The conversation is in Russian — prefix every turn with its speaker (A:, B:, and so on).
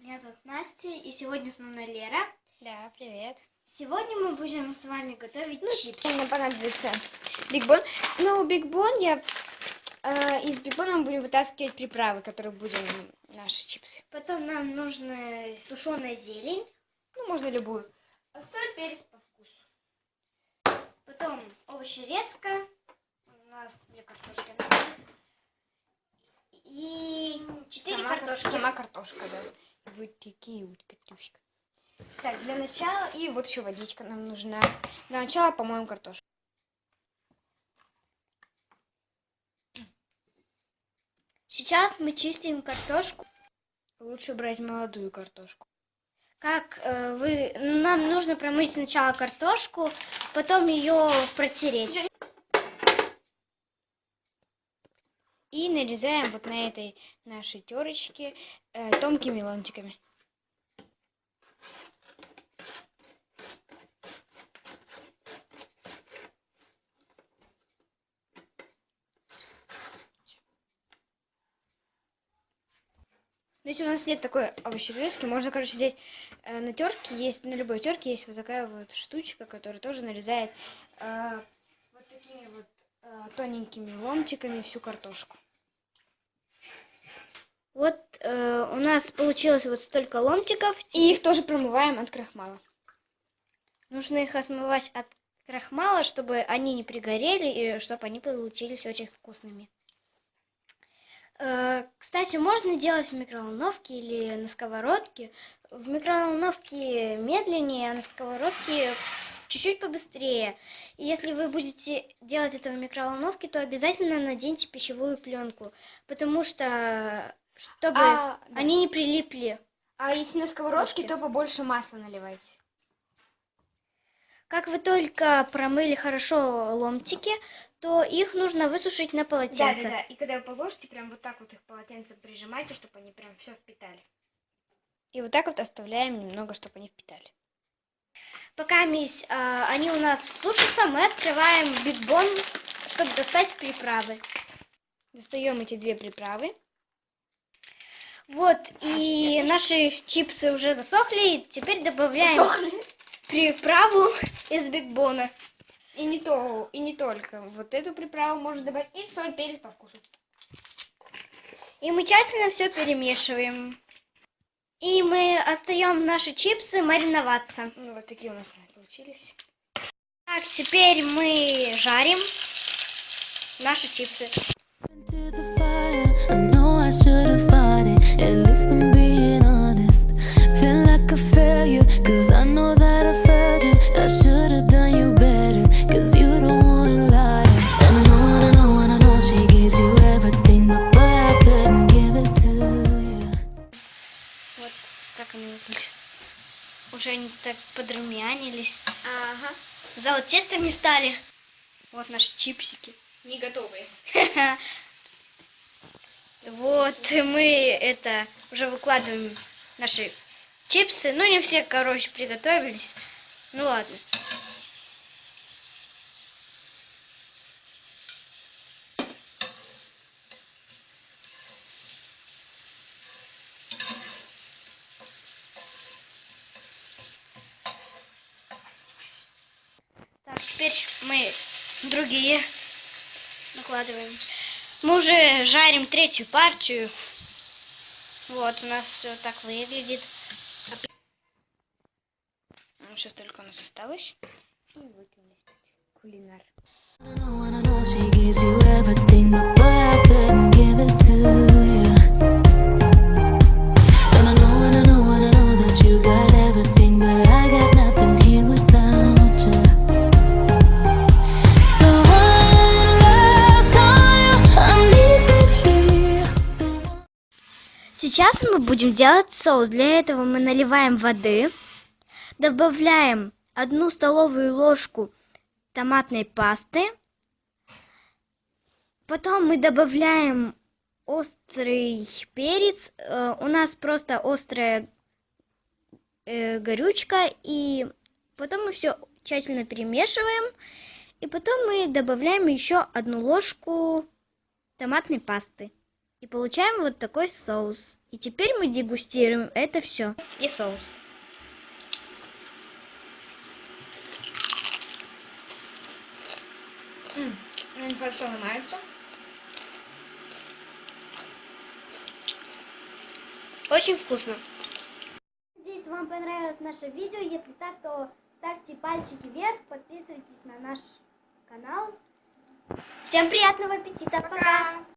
A: Меня зовут Настя, и сегодня с мной Лера.
B: Да, привет.
A: Сегодня мы будем с вами готовить чипсы.
B: Нам понадобится бигбон. Ну, бигбон я... э, из бигбона мы будем вытаскивать приправы, которые будем наши чипсы.
A: Потом нам нужна сушеная зелень,
B: Ну, можно любую.
A: а соль, перец по вкусу. Потом овощерезка. У нас две картошки надо. И четыре картошки.
B: Сама картошка, да. Вот такие вот картошка. Так, для начала, и вот еще водичка нам нужна. Для начала помоем картошку.
A: Сейчас мы чистим картошку.
B: Лучше брать молодую картошку.
A: Как э, вы... Нам нужно промыть сначала картошку, потом ее протереть.
B: И нарезаем вот на этой нашей терочке э, тонкими ломтиками. Но если у нас нет такой овощерезки, можно, короче, взять э, на терке, есть, на любой терке есть вот такая вот штучка, которая тоже нарезает э, вот такими вот э, тоненькими ломтиками всю картошку.
A: Вот э, у нас получилось вот столько ломтиков.
B: И их тоже промываем от крахмала.
A: Нужно их отмывать от крахмала, чтобы они не пригорели и чтобы они получились очень вкусными. Э, Кстати, можно делать в микроволновке или на сковородке. В микроволновке медленнее, а на сковородке чуть-чуть побыстрее. И если вы будете делать это в микроволновке, то обязательно наденьте пищевую пленку, потому что чтобы
B: А, да.
A: они не прилипли.
B: А если на сковородке, то побольше масла наливайте.
A: Как вы только промыли хорошо ломтики, то их нужно высушить на полотенце.
B: И когда вы положите, прям вот так вот их полотенцем прижимайте, чтобы они прям все впитали. И вот так вот оставляем немного, чтобы они впитали.
A: Пока мисс, а, они у нас сушатся, мы открываем бигбон, чтобы достать приправы.
B: Достаем эти две приправы.
A: Вот, и наши чипсы уже засохли, и теперь добавляем приправу из бигбона.
B: И не то, и не только. Вот эту приправу можно добавить. И соль, перец по вкусу.
A: И мы тщательно все перемешиваем. И мы остаем наши чипсы мариноваться.
B: Ну, вот такие у нас они получились.
A: Так, теперь мы жарим наши чипсы.
C: know I should
A: Уже они так подрумянились.
B: Ага.
A: Золотистыми стали. Вот наши чипсики.
B: Не готовые.
A: Вот мы это уже выкладываем наши чипсы. Ну, не все, короче, приготовились. Ну ладно. Так, теперь мы другие накладываем. Мы уже жарим третью партию. Вот, у нас все так выглядит.
B: Сейчас Ну, только у нас осталось. Кулинар.
A: Сейчас мы будем делать соус. Для этого мы наливаем воды, добавляем одну столовую ложку томатной пасты, потом мы добавляем острый перец. Э, У нас просто острая э, горючка, и потом мы все тщательно перемешиваем, и потом мы добавляем еще одну ложку томатной пасты. И получаем вот такой соус. И теперь мы дегустируем это все. И соус.
B: М, Они хорошо ломаются.
A: Очень вкусно. Надеюсь, вам понравилось наше видео. Если так, то ставьте пальчики вверх, подписывайтесь на наш канал. Всем приятного аппетита. Пока.